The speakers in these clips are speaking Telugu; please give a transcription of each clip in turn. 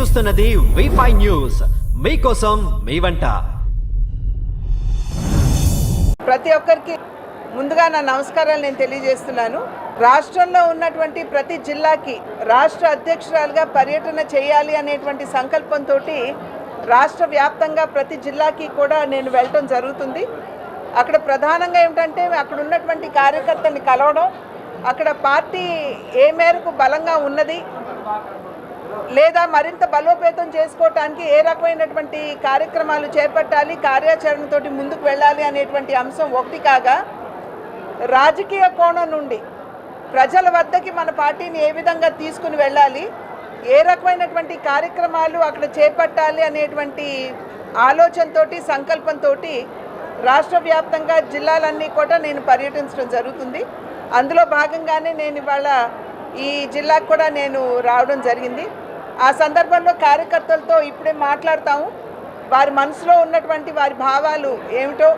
చూస్తున్నది వైఫై న్యూస్ మీకోసం మీ వంట. ప్రతి ఒక్కరికి ముందుగా నా నమస్కారాలు నేను తెలియజేస్తున్నాను. రాష్ట్రంలో ఉన్నటువంటి ప్రతి జిల్లాకి రాష్ట్ర అధ్యక్షురాలుగా పర్యటన చేయాలి అనేటువంటి సంకల్పంతో రాష్ట్ర వ్యాప్తంగా ప్రతి జిల్లాకి కూడా నేను వెళ్ళటం జరుగుతుంది. అక్కడ ప్రధానంగా ఏమిటంటే అక్కడ ఉన్నటువంటి కార్యకర్తల్ని కలవడం అక్కడ పార్టీ ఏ మేరకు బలంగా ఉన్నది లేదా మరింత బలోపేతం చేసుకోవటానికి ఏ రకమైనటువంటి కార్యక్రమాలు చేపట్టాలి కార్యాచరణతోటి ముందుకు వెళ్ళాలి అనేటువంటి అంశం ఒకటి కాగా రాజకీయ కోణం నుండి ప్రజల వద్దకి మన పార్టీని ఏ విధంగా తీసుకుని వెళ్ళాలి ఏ రకమైనటువంటి కార్యక్రమాలు అక్కడ చేపట్టాలి అనేటువంటి ఆలోచనతోటి సంకల్పంతో రాష్ట్ర వ్యాప్తంగా జిల్లాలన్నీ కూడా నేను పర్యటించడం జరుగుతుంది. అందులో భాగంగానే నేను ఇవాళ ఈ జిల్లాకు కూడా నేను రావడం జరిగింది. ఆ సందర్భంలో కార్యకర్తలతో ఇప్పుడే మాట్లాడతాము. వారి మనసులో ఉన్నటువంటి వారి భావాలు ఏమిటో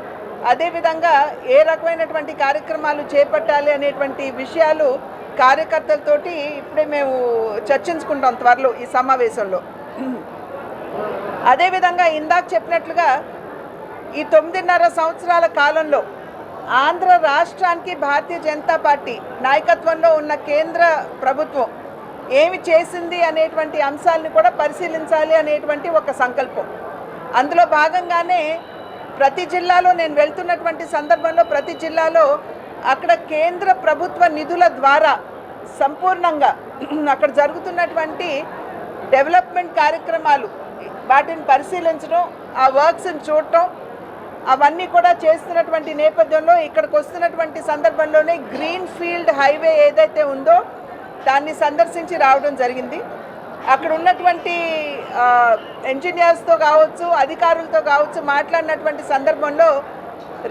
అదేవిధంగా ఏ రకమైనటువంటి కార్యక్రమాలు చేపట్టాలి అనేటువంటి విషయాలు కార్యకర్తలతోటి ఇప్పుడే మేము చర్చించుకుంటాం త్వరలో ఈ సమావేశంలో. అదేవిధంగా ఇందాక చెప్పినట్లుగా ఈ తొమ్మిదిన్నర సంవత్సరాల కాలంలో ఆంధ్ర రాష్ట్రానికి భారతీయ జనతా పార్టీ నాయకత్వంలో ఉన్న కేంద్ర ప్రభుత్వం ఏమి చేసింది అనేటువంటి అంశాలను కూడా పరిశీలించాలి అనేటువంటి ఒక సంకల్పం. అందులో భాగంగానే ప్రతి జిల్లాలో నేను వెళ్తున్నటువంటి సందర్భంలో ప్రతి జిల్లాలో అక్కడ కేంద్ర ప్రభుత్వ నిధుల ద్వారా సంపూర్ణంగా అక్కడ జరుగుతున్నటువంటి డెవలప్మెంట్ కార్యక్రమాలు వాటిని పరిశీలించడం ఆ వర్క్స్ని చూడటం అవన్నీ కూడా చేస్తున్నటువంటి నేపథ్యంలో ఇక్కడికి వస్తున్నటువంటి సందర్భంలోనే గ్రీన్ ఫీల్డ్ హైవే ఏదైతే ఉందో దాన్ని సందర్శించి రావడం జరిగింది. అక్కడ ఉన్నటువంటి ఇంజనీర్స్తో కావచ్చు అధికారులతో కావచ్చు మాట్లాడినటువంటి సందర్భంలో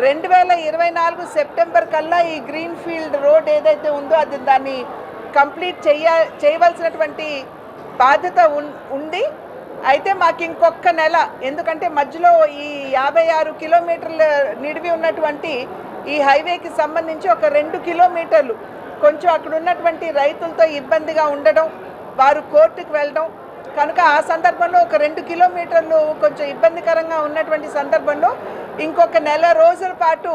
రెండు వేల ఇరవై నాలుగు సెప్టెంబర్ కల్లా ఈ గ్రీన్ ఫీల్డ్ రోడ్ ఏదైతే ఉందో అది దాన్ని కంప్లీట్ చేయ చేయవలసినటువంటి బాధ్యత ఉంది. అయితే మాకు ఇంకొక నెల ఎందుకంటే మధ్యలో ఈ యాభై ఆరు కిలోమీటర్ల నిడివి ఉన్నటువంటి ఈ హైవేకి సంబంధించి ఒక రెండు కిలోమీటర్లు కొంచెం అక్కడ ఉన్నటువంటి రైతులతో ఇబ్బందిగా ఉండడం వారు కోర్టుకు వెళ్ళడం కనుక ఆ సందర్భంలో ఒక రెండు కిలోమీటర్లు కొంచెం ఇబ్బందికరంగా ఉన్నటువంటి సందర్భంలో ఇంకొక నెల రోజుల పాటు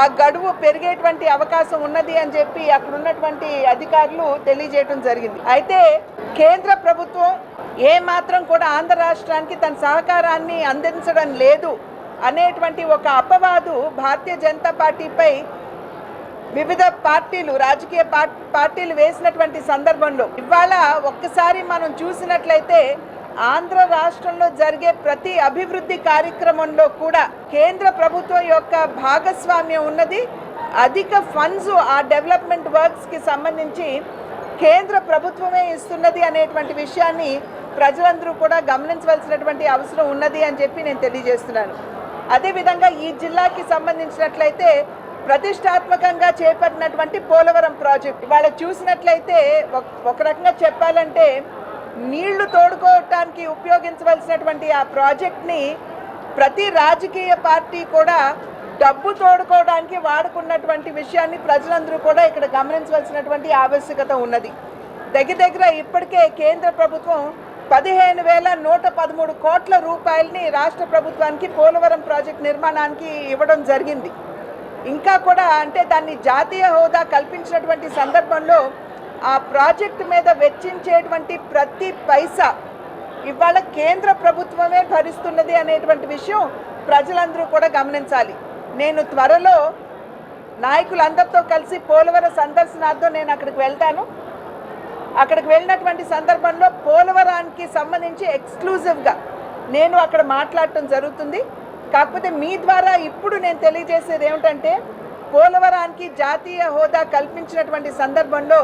ఆ గడువు పెరిగేటువంటి అవకాశం ఉన్నది అని చెప్పి అక్కడ ఉన్నటువంటి అధికారులు తెలియజేయడం జరిగింది. అయితే కేంద్ర ప్రభుత్వం ఏ మాత్రం కూడా ఆంధ్ర రాష్ట్రానికి తన సహకారాన్ని అందించడం లేదు అనేటువంటి ఒక అపవాదు భారతీయ జనతా పార్టీపై వివిధ పార్టీలు రాజకీయ పార్- పార్టీలు వేసినటువంటి సందర్భంలో ఇవాళ ఒక్కసారి మనం చూసినట్లయితే ఆంధ్ర రాష్ట్రంలో జరిగే ప్రతి అభివృద్ధి కార్యక్రమంలో కూడా కేంద్ర ప్రభుత్వం యొక్క భాగస్వామ్యం ఉన్నది. అధిక ఫండ్స్ ఆ డెవలప్మెంట్ వర్క్స్కి సంబంధించి కేంద్ర ప్రభుత్వమే ఇస్తున్నది అనేటువంటి విషయాన్ని ప్రజలందరూ కూడా గమనించవలసినటువంటి అవసరం ఉన్నది అని చెప్పి నేను తెలియజేస్తున్నాను. అదేవిధంగా ఈ జిల్లాకి సంబంధించినట్లయితే ప్రతిష్టాత్మకంగా చేపట్టినటువంటి పోలవరం ప్రాజెక్ట్. ఇవాళ చూసినట్లయితే ఒక- ఒక రకంగా చెప్పాలంటే నీళ్ళు తోడుకోవటానికి ఉపయోగించవలసినటువంటి ఆ ప్రాజెక్ట్ని ప్రతి రాజకీయ పార్టీ కూడా డబ్బు తోడుకోవడానికి వాడుకున్నటువంటి విషయాన్ని ప్రజలందరూ కూడా ఇక్కడ గమనించవలసినటువంటి ఆవశ్యకత ఉన్నది. దగ్గర దగ్గర ఇప్పటికే కేంద్ర ప్రభుత్వం పదిహేను వేల నూట పదమూడు కోట్ల రూపాయలని రాష్ట్ర ప్రభుత్వానికి పోలవరం ప్రాజెక్ట్ నిర్మాణానికి ఇవ్వడం జరిగింది. ఇంకా కూడా అంటే దాన్ని జాతీయ హోదా కల్పించినటువంటి సందర్భంలో ఆ ప్రాజెక్టు మీద వెచ్చించేటువంటి ప్రతి పైసా ఇవాళ కేంద్ర ప్రభుత్వమే భరిస్తున్నది అనేటువంటి విషయం ప్రజలందరూ కూడా గమనించాలి. నేను త్వరలో నాయకులందరితో కలిసి పోలవరం సందర్శనార్థం నేను అక్కడికి వెళ్తాను. అక్కడికి వెళ్ళినటువంటి సందర్భంలో పోలవరానికి సంబంధించి ఎక్స్క్లూజివ్గా నేను అక్కడ మాట్లాడటం జరుగుతుంది. కాకపోతే మీ ద్వారా ఇప్పుడు నేను తెలియజేసేది ఏమిటంటే పోలవరానికి జాతీయ హోదా కల్పించినటువంటి సందర్భంలో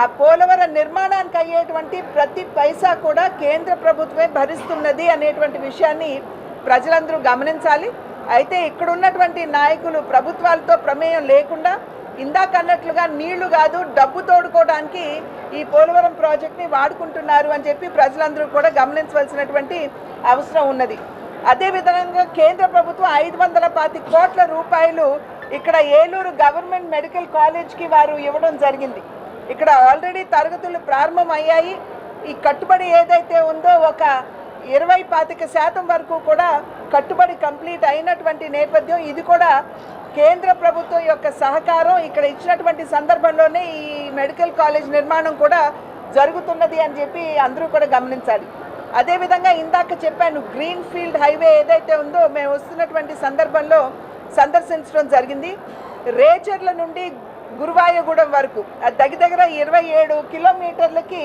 ఆ పోలవరం నిర్మాణానికి అయ్యేటువంటి ప్రతి పైసా కూడా కేంద్ర ప్రభుత్వమే భరిస్తున్నది అనేటువంటి విషయాన్ని ప్రజలందరూ గమనించాలి. అయితే ఇక్కడ ఉన్నటువంటి నాయకులు ప్రభుత్వాలతో ప్రమేయం లేకుండా ఇందాక అన్నట్లుగా నీళ్ళు కాదు డబ్బు తోడుకోవడానికి ఈ పోలవరం ప్రాజెక్ట్ని వాడుకుంటున్నారు అని చెప్పి ప్రజలందరూ కూడా గమనించవలసినటువంటి అవసరం ఉన్నది. అదేవిధంగా కేంద్ర ప్రభుత్వం ఐదు వందల పాతి కోట్ల రూపాయలు ఇక్కడ ఏలూరు గవర్నమెంట్ మెడికల్ కాలేజ్కి వారు ఇవ్వడం జరిగింది. ఇక్కడ ఆల్రెడీ తరగతులు ప్రారంభమయ్యాయి. ఈ కట్టుబడి ఏదైతే ఉందో ఒక ఇరవై పాతిక శాతం వరకు కూడా కట్టుబడి కంప్లీట్ అయినటువంటి నేపథ్యం. ఇది కూడా కేంద్ర ప్రభుత్వం యొక్క సహకారం. ఇక్కడ ఇచ్చినటువంటి సందర్భంలోనే ఈ మెడికల్ కాలేజ్ నిర్మాణం కూడా జరుగుతున్నది అని చెప్పి అందరూ కూడా గమనించాలి. అదేవిధంగా ఇందాక చెప్పాను గ్రీన్ ఫీల్డ్ హైవే ఏదైతే ఉందో మేము వస్తున్నటువంటి సందర్భంలో సందర్శించడం జరిగింది. రేచర్ల నుండి గురువాయగూడెం వరకు దగ్గర దగ్గర ఇరవై ఏడు కిలోమీటర్లకి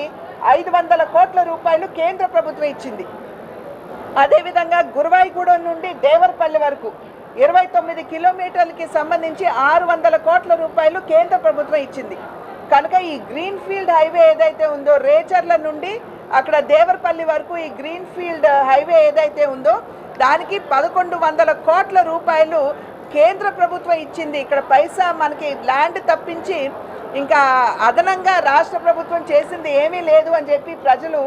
ఐదు వందల కోట్ల రూపాయలు కేంద్ర ప్రభుత్వం ఇచ్చింది. అదేవిధంగా గురువాయిగూడెం నుండి దేవరపల్లి వరకు ఇరవై తొమ్మిది కిలోమీటర్లకి సంబంధించి ఆరు వందల కోట్ల రూపాయలు కేంద్ర ప్రభుత్వం ఇచ్చింది. కనుక ఈ గ్రీన్ ఫీల్డ్ హైవే ఏదైతే ఉందో రేచర్ల నుండి అక్కడ దేవరపల్లి వరకు ఈ గ్రీన్ ఫీల్డ్ హైవే ఏదైతే ఉందో దానికి పదకొండు వందల కోట్ల రూపాయలు కేంద్ర ప్రభుత్వం ఇచ్చింది. ఇక్కడ పైసా మనకి ల్యాండ్ తప్పించి ఇంకా అదనంగా రాష్ట్ర ప్రభుత్వం చేసింది ఏమీ లేదు అని చెప్పి ప్రజలు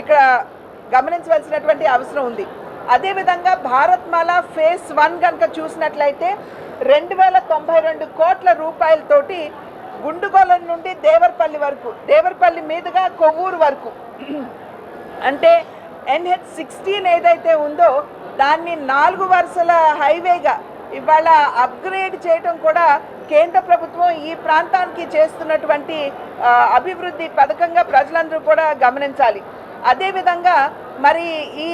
ఇక్కడ గమనించవలసినటువంటి అవసరం ఉంది. అదేవిధంగా భారత్మాల ఫేస్ వన్ కనుక చూసినట్లయితే రెండు వేల తొంభై రెండు కోట్ల రూపాయలతోటి గుండుగోళం నుండి దేవరపల్లి వరకు దేవరపల్లి మీదుగా కొవ్వూరు వరకు అంటే ఎన్హెచ్ సిక్స్టీన్ ఏదైతే ఉందో దాన్ని నాలుగు వరుసల హైవేగా ఇవాళ అప్గ్రేడ్ చేయడం కూడా కేంద్ర ప్రభుత్వం ఈ ప్రాంతానికి చేస్తున్నటువంటి అభివృద్ధి పథకంగా ప్రజలందరూ కూడా గమనించాలి. అదేవిధంగా మరి ఈ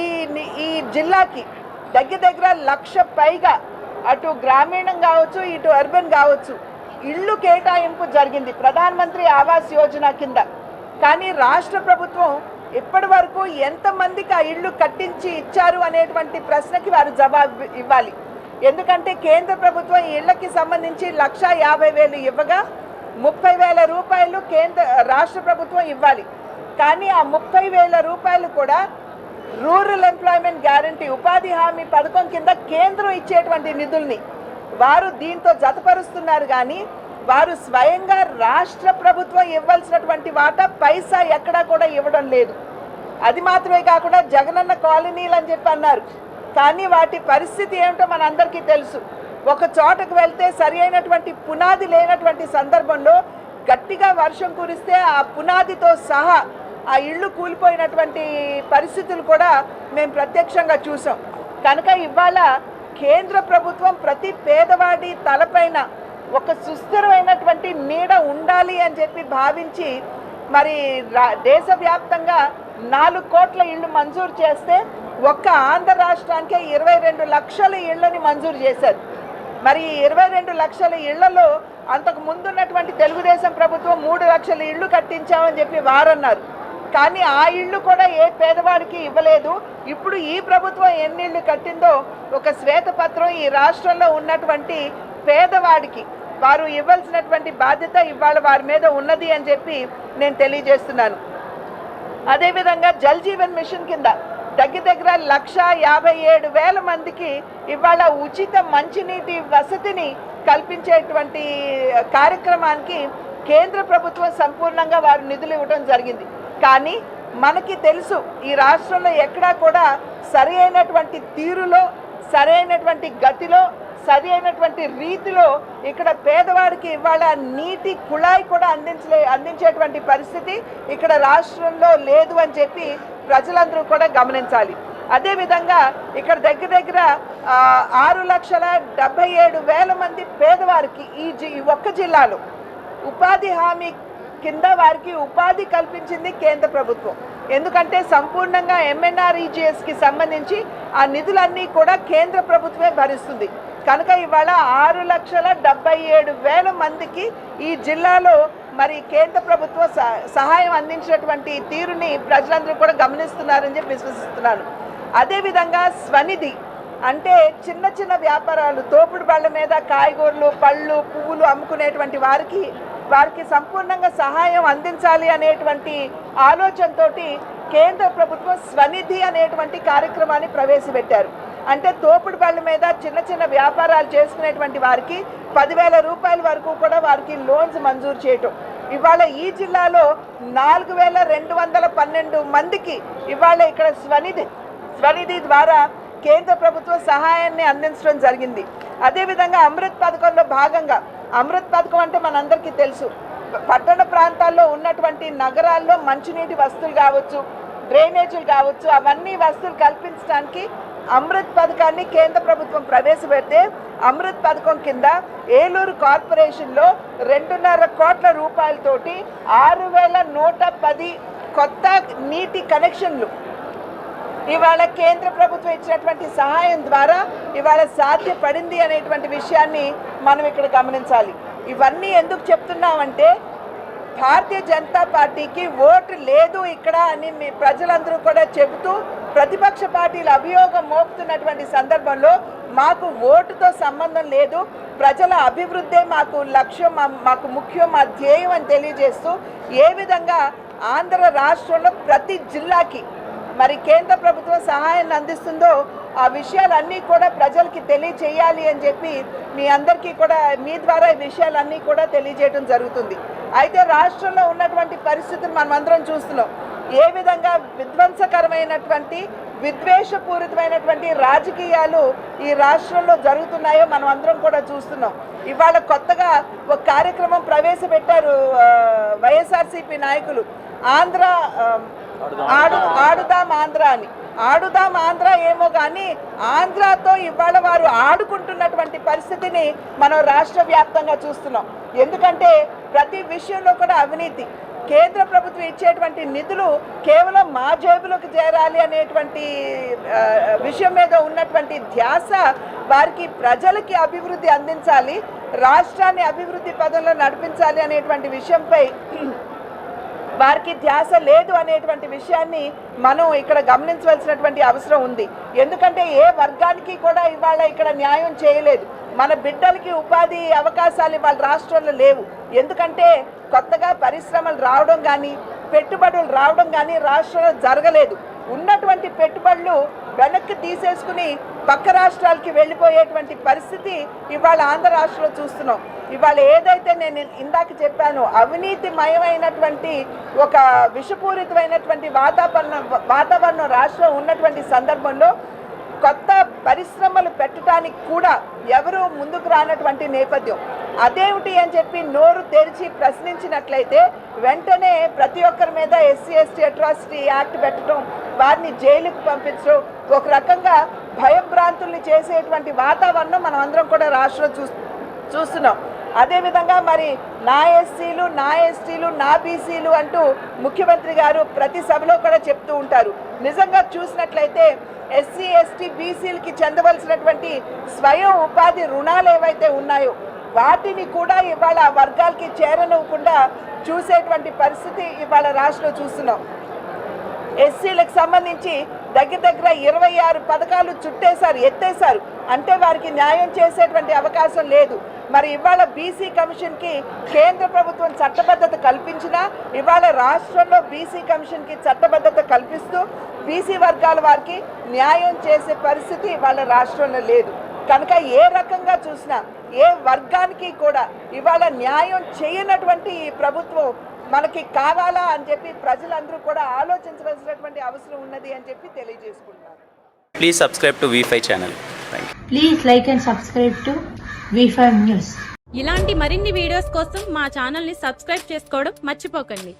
ఈ జిల్లాకి దగ్గర దగ్గర లక్ష పైగా అటు గ్రామీణం కావచ్చు ఇటు అర్బన్ కావచ్చు ఇళ్ళు కేటాయింపు జరిగింది. ప్రధానమంత్రి ఆవాస్ యోజన కింద. కానీ రాష్ట్ర ప్రభుత్వం ఇప్పటి వరకు ఎంతమందికి ఆ ఇళ్ళు కట్టించి ఇచ్చారు అనేటువంటి ప్రశ్నకి వారు జవాబు ఇవ్వాలి. ఎందుకంటే కేంద్ర ప్రభుత్వం ఈ ఇళ్ళకి సంబంధించి లక్ష యాభై వేలు ఇవ్వగా ముప్పై వేల రూపాయలు కేంద్ర రాష్ట్ర ప్రభుత్వం ఇవ్వాలి. కానీ ఆ ముప్పై వేల రూపాయలు కూడా రూరల్ ఎంప్లాయ్మెంట్ గ్యారంటీ ఉపాధి హామీ పథకం కింద కేంద్రం ఇచ్చేటువంటి నిధుల్ని వారు దీంతో జతపరుస్తున్నారు కానీ వారు స్వయంగా రాష్ట్ర ప్రభుత్వం ఇవ్వాల్సినటువంటి వాటా పైసా ఎక్కడా కూడా ఇవ్వడం లేదు. అది మాత్రమే కాకుండా జగనన్న కాలనీలు అని చెప్పి అన్నారు. కానీ వాటి పరిస్థితి ఏమిటో మనందరికీ తెలుసు. ఒక చోటకు వెళ్తే సరి అయినటువంటి పునాది లేనటువంటి సందర్భంలో గట్టిగా వర్షం కురిస్తే ఆ పునాదితో సహా ఆ ఇళ్ళు కూలిపోయినటువంటి పరిస్థితులు కూడా మేము ప్రత్యక్షంగా చూసాం. కనుక ఇవాళ కేంద్ర ప్రభుత్వం ప్రతి పేదవాడి తలపైన ఒక సుస్థిరమైనటువంటి నీడ ఉండాలి అని చెప్పి భావించి మరి రా- దేశవ్యాప్తంగా నాలుగు కోట్ల ఇళ్ళు మంజూరు చేస్తే ఒక్క ఆంధ్ర రాష్ట్రానికే ఇరవై రెండు లక్షల ఇళ్ళని మంజూరు చేశారు. మరి ఇరవై రెండు లక్షల ఇళ్ళలో అంతకు ముందున్నటువంటి తెలుగుదేశం ప్రభుత్వం మూడు లక్షల ఇళ్ళు కట్టించామని చెప్పి వారన్నారు. కానీ ఆ ఇళ్ళు కూడా ఏ పేదవాడికి ఇవ్వలేదు. ఇప్పుడు ఈ ప్రభుత్వం ఎన్ని ఇళ్ళు కట్టిందో ఒక శ్వేతపత్రం ఈ రాష్ట్రంలో ఉన్నటువంటి పేదవాడికి వారు ఇవ్వాల్సినటువంటి బాధ్యత ఇవాళ వారి మీద ఉన్నది అని చెప్పి నేను తెలియజేస్తున్నాను. అదేవిధంగా జల్ జీవన్ మిషన్ కింద దగ్గర దగ్గర లక్ష యాభై ఏడు వేల మందికి ఇవాళ ఉచిత మంచినీటి వసతిని కల్పించేటువంటి కార్యక్రమానికి కేంద్ర ప్రభుత్వం సంపూర్ణంగా వారు నిధులు ఇవ్వడం జరిగింది. కానీ మనకి తెలుసు ఈ రాష్ట్రంలో ఎక్కడా కూడా సరి అయినటువంటి తీరులో సరైనటువంటి గతిలో సరి అయినటువంటి రీతిలో ఇక్కడ పేదవాడికి ఇవాళ నీటి కుళాయి కూడా అందించలే అందించేటువంటి పరిస్థితి ఇక్కడ రాష్ట్రంలో లేదు అని చెప్పి ప్రజలందరూ కూడా గమనించాలి. అదేవిధంగా ఇక్కడ దగ్గర దగ్గర ఆరు లక్షల డెబ్బై ఏడు వేల మంది పేదవారికి ఈ జి ఈ ఒక్క జిల్లాలో ఉపాధి హామీ కింద వారికి ఉపాధి కల్పించింది కేంద్ర ప్రభుత్వం. ఎందుకంటే సంపూర్ణంగా ఎంఎన్ఆర్ఈజిఎస్కి సంబంధించి ఆ నిధులన్నీ కూడా కేంద్ర ప్రభుత్వమే భరిస్తుంది. కనుక ఇవాళ ఆరు లక్షల డెబ్బై ఏడు వేల మందికి ఈ జిల్లాలో మరి కేంద్ర ప్రభుత్వ సహ- సహాయం అందించినటువంటి తీరుని ప్రజలందరూ కూడా గమనిస్తున్నారని చెప్పి విశ్వసిస్తున్నాను అదేవిధంగా స్వనిధి అంటే చిన్న చిన్న వ్యాపారాలు తోపుడు బళ్ళ మీద కాయగూరలు పళ్ళు పువ్వులు అమ్ముకునేటువంటి వారికి వారికి సంపూర్ణంగా సహాయం అందించాలి అనేటువంటి ఆలోచనతోటి కేంద్ర ప్రభుత్వం స్వనిధి అనేటువంటి కార్యక్రమాన్ని ప్రవేశపెట్టారు. అంటే తోపుడు బళ్ళ మీద చిన్న చిన్న వ్యాపారాలు చేసుకునేటువంటి వారికి పదివేల రూపాయల వరకు కూడా వారికి లోన్స్ మంజూరు చేయటం. ఇవాళ ఈ జిల్లాలో నాలుగు వేల రెండు వందల పన్నెండు మందికి ఇవాళ ఇక్కడ స్వనిధి స్వనిధి ద్వారా కేంద్ర ప్రభుత్వం సహాయాన్ని అందించడం జరిగింది. అదేవిధంగా అమృత్ పథకంలో భాగంగా అమృత్ పథకం అంటే మనందరికీ తెలుసు. పట్టణ ప్రాంతాల్లో ఉన్నటువంటి నగరాల్లో మంచినీటి వస్తువులు కావచ్చు డ్రైనేజీలు కావచ్చు అవన్నీ వస్తువులు కల్పించడానికి అమృత్ పథకాన్ని కేంద్ర ప్రభుత్వం ప్రవేశపెడితే అమృత్ పథకం కింద ఏలూరు కార్పొరేషన్లో రెండున్నర కోట్ల రూపాయలతోటి ఆరు వేల నూట పది కొత్త నీటి కనెక్షన్లు. ఇవాళ కేంద్ర ప్రభుత్వం ఇచ్చినటువంటి సహాయం ద్వారా ఇవాళ సాధ్యపడింది అనేటువంటి విషయాన్ని మనం ఇక్కడ గమనించాలి. ఇవన్నీ ఎందుకు చెప్తున్నామంటే భారతీయ జనతా పార్టీకి ఓటు లేదు ఇక్కడ అని మీ ప్రజలందరూ కూడా చెబుతూ ప్రతిపక్ష పార్టీల అభియోగం మోపుతున్నటువంటి సందర్భంలో మాకు ఓటుతో సంబంధం లేదు. ప్రజల అభివృద్ధే మాకు లక్ష్యం మా- మాకు ముఖ్యం మా ధ్యేయం అని తెలియజేస్తూ ఏ విధంగా ఆంధ్ర రాష్ట్రంలో ప్రతి జిల్లాకి మరి కేంద్ర ప్రభుత్వం సహాయాన్ని అందిస్తుందో ఆ విషయాలన్నీ కూడా ప్రజలకి తెలియచేయాలి అని చెప్పి మీ అందరికీ కూడా మీ ద్వారా ఈ విషయాలన్నీ కూడా తెలియజేయడం జరుగుతుంది. అయితే రాష్ట్రంలో ఉన్నటువంటి పరిస్థితులు మనం అందరం చూస్తున్నాం. ఏ విధంగా విధ్వంసకరమైనటువంటి విద్వేషపూరితమైనటువంటి రాజకీయాలు ఈ రాష్ట్రంలో జరుగుతున్నాయో మనం అందరం కూడా చూస్తున్నాం. ఇవాళ కొత్తగా ఒక కార్యక్రమం ప్రవేశపెట్టారు వైఎస్ఆర్సీపీ నాయకులు. ఆంధ్ర ఆడు ఆడుదాం ఆంధ్ర అని. ఆడుదాం ఆంధ్ర ఏమో కానీ ఆంధ్రాతో ఇవాళ వారు ఆడుకుంటున్నటువంటి పరిస్థితిని మనం రాష్ట్ర వ్యాప్తంగా చూస్తున్నాం. ఎందుకంటే ప్రతి విషయంలో కూడా అవినీతి. కేంద్ర ప్రభుత్వం ఇచ్చేటువంటి నిధులు కేవలం మా జేబులోకి చేరాలి అనేటువంటి విషయం మీద ఉన్నటువంటి ధ్యాస వారికి ప్రజలకి అభివృద్ధి అందించాలి రాష్ట్రాన్ని అభివృద్ధి పదంలో నడిపించాలి అనేటువంటి విషయంపై వారికి ధ్యాస లేదు అనేటువంటి విషయాన్ని మనం ఇక్కడ గమనించవలసినటువంటి అవసరం ఉంది. ఎందుకంటే ఏ వర్గానికి కూడా ఇవాళ ఇక్కడ న్యాయం చేయలేదు. మన బిడ్డలకి ఉపాధి అవకాశాలు ఇవాళ రాష్ట్రంలో లేవు. ఎందుకంటే కొత్తగా పరిశ్రమలు రావడం కానీ పెట్టుబడులు రావడం కానీ రాష్ట్రంలో జరగలేదు. ఉన్నటువంటి పెట్టుబడులు వెనక్కి తీసేసుకుని పక్క రాష్ట్రాలకి వెళ్ళిపోయేటువంటి పరిస్థితి ఇవాళ ఆంధ్ర రాష్ట్రంలో చూస్తున్నాం. ఇవాళ ఏదైతే నేను ఇందాక చెప్పాను అవినీతిమయమైనటువంటి ఒక విషపూరితమైనటువంటి వాతావరణం వాతావరణం రాష్ట్రం ఉన్నటువంటి సందర్భంలో కొత్త పరిశ్రమలు పెట్టడానికి కూడా ఎవరు ముందుకు రానటువంటి నేపథ్యం. అదేమిటి అని చెప్పి నోరు తెరిచి ప్రశ్నించినట్లయితే వెంటనే ప్రతి ఒక్కరి మీద ఎస్సీ ఎస్టీ అట్రాసిటీ యాక్ట్ పెట్టడం వారిని జైలుకు పంపించడం ఒక రకంగా భయభ్రాంతుల్ని చేసేటువంటి వాతావరణం మనం అందరం కూడా రాష్ట్రంలో చూస్తున్నాం. అదేవిధంగా మరి నా ఎస్సీలు నా ఎస్టీలు నా బీసీలు అంటూ ముఖ్యమంత్రి గారు ప్రతి సభలో కూడా చెప్తూ ఉంటారు. నిజంగా చూసినట్లయితే ఎస్సీ ఎస్టీ బీసీలకి చెందవలసినటువంటి స్వయం ఉపాధి రుణాలు ఏవైతే ఉన్నాయో వాటిని కూడా ఇవాళ వర్గాలకి చేరనివ్వకుండా చూసేటువంటి పరిస్థితి ఇవాళ రాష్ట్రంలో చూస్తున్నాం. ఎస్సీలకు సంబంధించి దగ్గర దగ్గర ఇరవై ఆరు పథకాలు చుట్టేశారు ఎత్తేశారు. అంటే వారికి న్యాయం చేసేటువంటి అవకాశం లేదు. మరి ఇవాళ బీసీ కమిషన్కి కేంద్ర ప్రభుత్వం చట్టబద్ధత కల్పించినా ఇవాళ రాష్ట్రంలో బీసీ కమిషన్కి చట్టబద్ధత కల్పిస్తూ బీసీ వర్గాల వారికి న్యాయం చేసే పరిస్థితి ఇవాళ రాష్ట్రంలో లేదు కనుక ఏ రకంగా చూసినా ఏ వర్గానికి కూడా ఇవాళ న్యాయం చేయనటువంటి ఈ ప్రభుత్వం మనకి కావాలా అని చెప్పి ప్రజలందరూ కూడా ఆలోచించవలసినటువంటి అవసరం ఉన్నది అని చెప్పి తెలియజేసుకుంటున్నారు Please subscribe to V5 channel. Thank you. Please like and subscribe to V5 News. ఇలాంటి మరిన్ని వీడియోస్ కోసం మా ఛానల్ని సబ్స్క్రైబ్ చేసుకోవడం మర్చిపోకండి